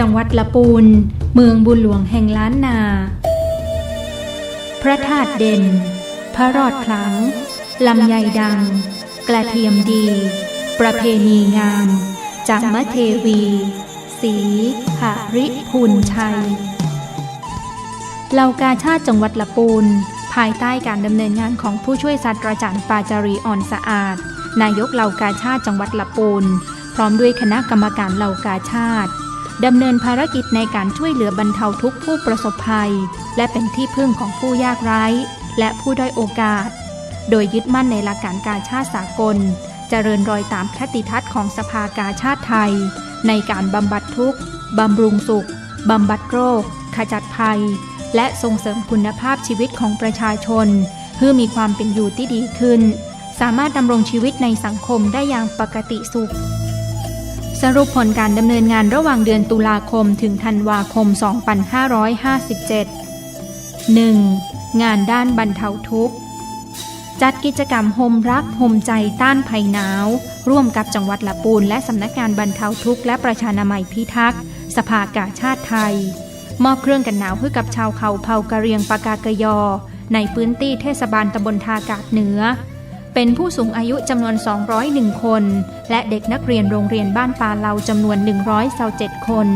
จังหวัดละปูน เมืองบุญหลวงแห่งล้านนา พระธาตุเด่น พระรอดขลังลำไยดัง กระเทียมดี ประเพณีงามจากมะเทวี สีหาริพูนชัยเหล่ากาชาติจังหวัดละปูน ภายใต้การดำเนินงานของผู้ช่วยศาสตราจารย์ปาจารีอ่อนสะอาด นายกเหล่ากาชาติจังหวัดละปูน พร้อมด้วยคณะกรรมการเหล่ากาชาติ ดำเนินภารกิจในการช่วยเหลือบรรเทาทุกข์ผู้ประสบภัย และเป็นที่พึ่งของผู้ยากไร้ และผู้ด้อยโอกาส โดยยึดมั่นในหลักการการชาติสากล เจริญรอยตามคติทัศน์ของสภากาชาติไทย ในการบำบัดทุกข์บำรุงสุขบำบัดโรค ขจัดภัย และส่งเสริมคุณภาพชีวิตของประชาชนเพื่อมีความเป็นอยู่ที่ดีขึ้น สามารถดำรงชีวิตในสังคมได้อย่างปกติสุข สรุปผลการดำเนินงานระหว่างเดือนตุลาคมถึงธันวาคม 2557 1. งานด้านบรรเทาทุกข์ จัดกิจกรรมโฮมรักโฮมใจต้านภัยหนาว ร่วมกับจังหวัดละปูน และสำนักงานบรรเทาทุกข์และประชานามัยพิทักษ์สภากาชาติไทย มอบเครื่องกันหนาวให้กับชาวเขาเผ่ากะเรียงปากากยอ ในพื้นที่เทศบาลตำบลทากาศเหนือ เป็นผู้สูงอายุจำนวน 201 คน และเด็กนักเรียนโรงเรียนบ้านปาเราจำนวน 127 คน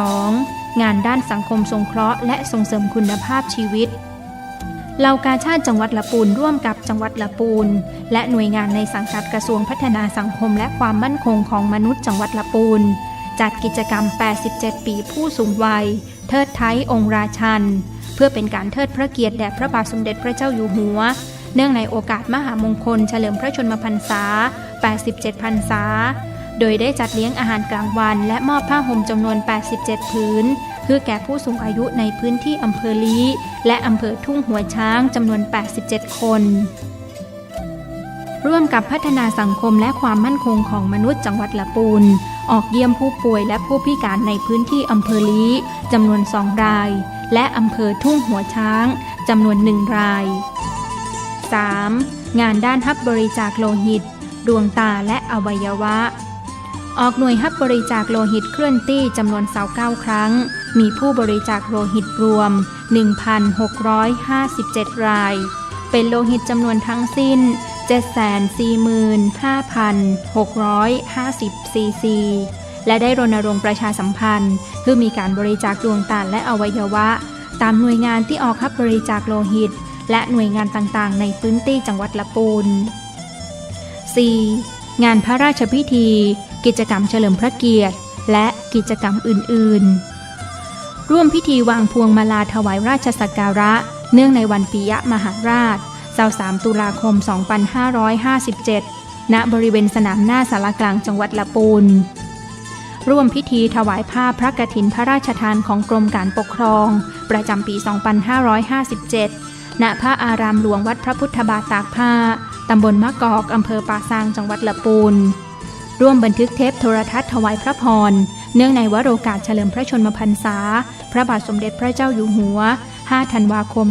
2. งานด้านสังคมสงเคราะห์และส่งเสริมคุณภาพชีวิตเหล่ากาชาติจังหวัดละปูนร่วมกับจังหวัดละปูน และหน่วยงานในสังกัดกระทรวงพัฒนาสังคมและความมั่นคงของมนุษย์จังหวัดละปูน จัดกิจกรรม 87 ปีผู้สูงวัย เทิดไทยองค์ราชัน เพื่อเป็นการเทิดพระเกียรติแด่พระบาทสมเด็จพระเจ้าอยู่หัว เนื่องในโอกาสมหามงคลเฉลิมพระชนมพรรษา 87 พรรษา โดยได้จัดเลี้ยงอาหารกลางวัน และมอบผ้าห่มจำนวน 87 ผืนเพื่อแก่ผู้สูงอายุในพื้นที่อำเภอลี้และอำเภอทุ่งหัวช้างจำนวน 87 คน ร่วมกับพัฒนาสังคมและความมั่นคงของมนุษย์จังหวัดละปูน ออกเยี่ยมผู้ป่วยและผู้พิการในพื้นที่อำเภอลี้จำนวนสองราย และอำเภอทุ่งหัวช้างจำนวนหนึ่งราย 3. งานด้านฮับบริจาคโลหิต ดวงตาและอวัยวะ ออกหน่วยฮับบริจาคโลหิตเคลื่อนที่จำนวน29ครั้ง มีผู้บริจาคโลหิตรวม 1,657 ราย เป็นโลหิตจำนวนทั้งสิ้น 745,650 ซีซีและได้รณรงค์ประชาสัมพันธ์เพื่อมีการบริจาคดวงตาและอวัยวะ ตามหน่วยงานที่ออกฮับบริจาคโลหิต และหน่วยงานต่างๆ ในพื้นที่จังหวัดละปูน 4. งานพระราชพิธี กิจกรรมเฉลิมพระเกียรติ และกิจกรรมอื่นๆ ร่วมพิธีวางพวงมาลาถวายราชสักการะ เนื่องในวันปิยมหาราช23ตุลาคม 2557 ณ บริเวณสนามหน้าสารกลางจังหวัดละปูน ร่วมพิธีถวายผ้าพระกฐินพระราชทานของกรมการปกครอง ประจำปี 2557 ณพระอารามหลวงวัดพระพุทธบาทตากผ้า ตำบลมะกอก อำเภอป่าซาง จังหวัดละปูน ร่วมบันทึกเทปโทรทัศน์ถวายพระพร เนื่องในวโรกาสเฉลิมพระชนมพรรษา พระบาทสมเด็จพระเจ้าอยู่หัว 5 ธันวาคม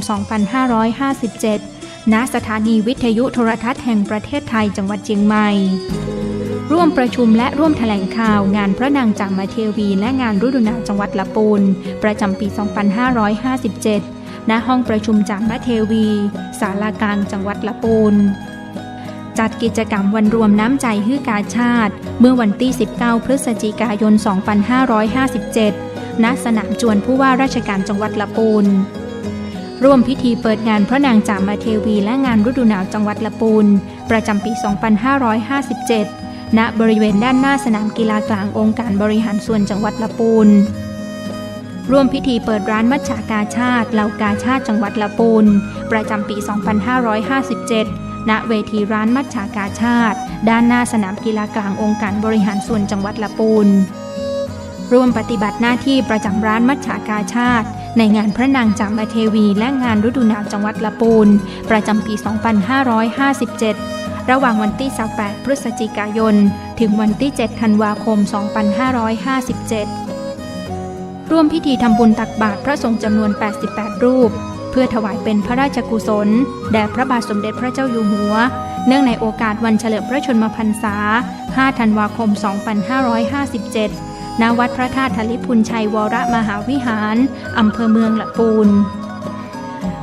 2557 ณ สถานีวิทยุโทรทัศน์แห่งประเทศไทย จังหวัดเชียงใหม่ ร่วมประชุมและร่วมแถลงข่าวงานพระนางจามเทวี และงานฤดูหนาวจังหวัดละปูน ประจำปี 2557 ณห้องประชุมจามเทวีศาลากลางจังหวัดละปูน จัดกิจกรรมวันรวมน้ำใจฮือกาชาติ เมื่อวันที่ 19 พฤศจิกายน 2557 ณ สนามจวนผู้ว่าราชการจังหวัดละปูนร่วมพิธีเปิดงานพระนางจามเทวีและงานฤดูหนาวจังหวัดละปูน ประจำปี 2557 ณ บริเวณด้านหน้าสนามกีฬากลางองค์การบริหารส่วนจังหวัดละปูน ร่วมพิธีเปิดร้านมัชฉากาชาติเหล่ากาชาติจังหวัดละปูน ประจำปี 2557 ณ เวทีร้านมัชฉากาชาติ ด้านหน้าสนามกีฬากลางองค์การบริหารส่วนจังหวัดละปูน ร่วมปฏิบัติหน้าที่ประจำร้านมัชฉากาชาติ ในงานพระนางจามเทวีและงานฤดูหนาวจังหวัดละปูน ประจำปี 2557ระหว่างวันที่ 28 พฤศจิกายน ถึงวันที่ 7 ธันวาคม 2557 ร่วมพิธีทำบุญตักบาตรพระสงฆ์จำนวน 88 รูป เพื่อถวายเป็นพระราชกุศล แด่พระบาทสมเด็จพระเจ้าอยู่หัว เนื่องในโอกาสวันเฉลิมพระชนมพรรษา 5 ธันวาคม 2557 ณ วัดพระธาตุทลิพุนชัยวรมหาวิหาร อำเภอเมืองละปูน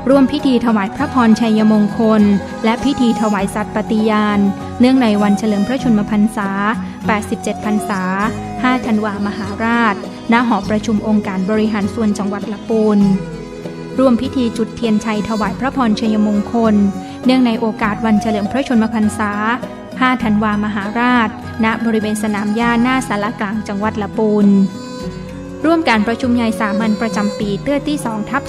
ร่วมพิธีถวายพระพรชัยมงคล และพิธีถวายสัตย์ปฏิญาณ เนื่องในวันเฉลิมพระชนมพรรษา 87พรรษา 5 ธันวามหาราช ณ หอประชุมองค์การบริหารส่วนจังหวัดละปูน ร่วมพิธีจุดเทียนชัยถวายพระพรชัยมงคล เนื่องในโอกาสวันเฉลิมพระชนมพรรษา 5 ธันวามหาราช ณ บริเวณสนามหญ้าหน้าสารกลางจังหวัดละปูน ร่วมการประชุมใหญ่สามัญประจำปีเตื้อที่2ทับ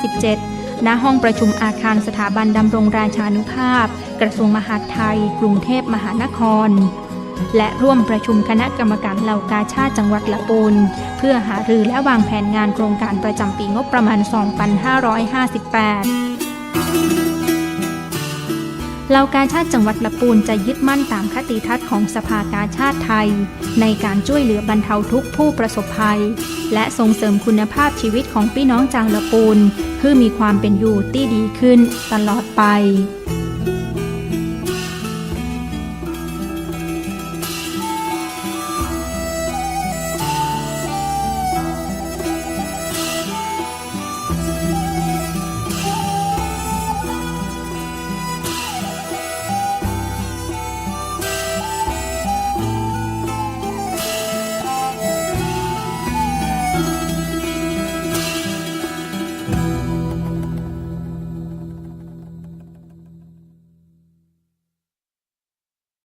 2557ณห้องประชุมอาคารสถาบันดำรงราชานุภาพ กระทรวงมหาดไทย กรุงเทพมหานคร และร่วมประชุมคณะกรรมการเหล่ากาชาติจังหวัดละปูน เพื่อหารือและวางแผนงานโครงการประจำปีงบประมาณ 2558เหล่ากาชาติจังหวัดละปูนจะยึดมั่นตามคติทัศน์ของสภากาชาติไทย ในการช่วยเหลือบรรเทาทุกผู้ประสบภัย และส่งเสริมคุณภาพชีวิตของพี่น้องจางละปูนเพื่อมีความเป็นอยู่ที่ดีขึ้นตลอดไป